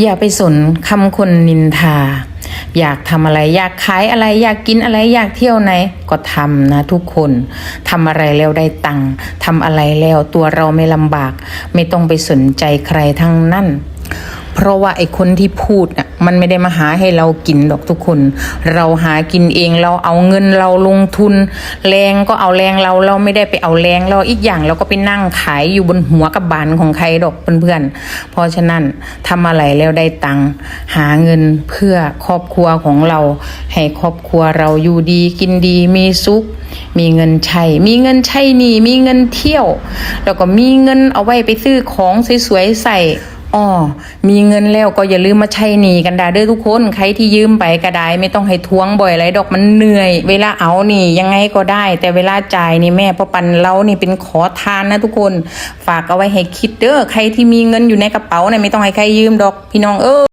อย่าไปสนคำคนนินทา อยากทำอะไรอยากขายอะไรอยากกินอะไรอยากเที่ยวไหน ก็ทำนะทุกคนทำอะไรแล้วได้ตังค์ทำอะไรแล้วตัวเราไม่ลำบาก ไม่ต้องไปสนใจใครทั้งนั้น เพราะว่าไอ้คนที่พูดน่ะ มันไม่ได้มาหาให้เรากินดอกทุกคน เราหากินเองเราเอาเงินเราลงทุน แรงก็เอาแรงเราเราไม่ได้ไปเอาแรงเราอีกอย่างเราก็ไปนั่งขายอยู่บนหัวกับบานของใครดอกเพื่อนๆเพราะฉะนั้นทำอะไรแล้วได้ตังค์หาเงินเพื่อครอบครัวของเรา ให้ครอบครัวเราอยู่ดีกินดีมีสุขมีเงินใช้ มีเงินใช้หนี่ มีเงินเที่ยว แล้วก็มีเงินเอาไว้ไปซื้อของสวยๆใส่ อ๋อมีเงินแล้วก็อย่าลืมมาใช้หนี้กันดาเด้อทุกคน ใครที่ยืมไปก็ได้ไม่ต้องให้ทวงบ่อยไรดอกมันเหนื่อย เวลาเอานี่ยังไงก็ได้ แต่เวลาจ่ายนี่แม่พ่อปันเรานี่เป็นขอทานนะทุกคน ฝากเอาไว้ให้คิดเด้อใครที่มีเงินอยู่ในกระเป๋าเนี่ยไม่ต้องให้ใครยืมดอกพี่น้องเออ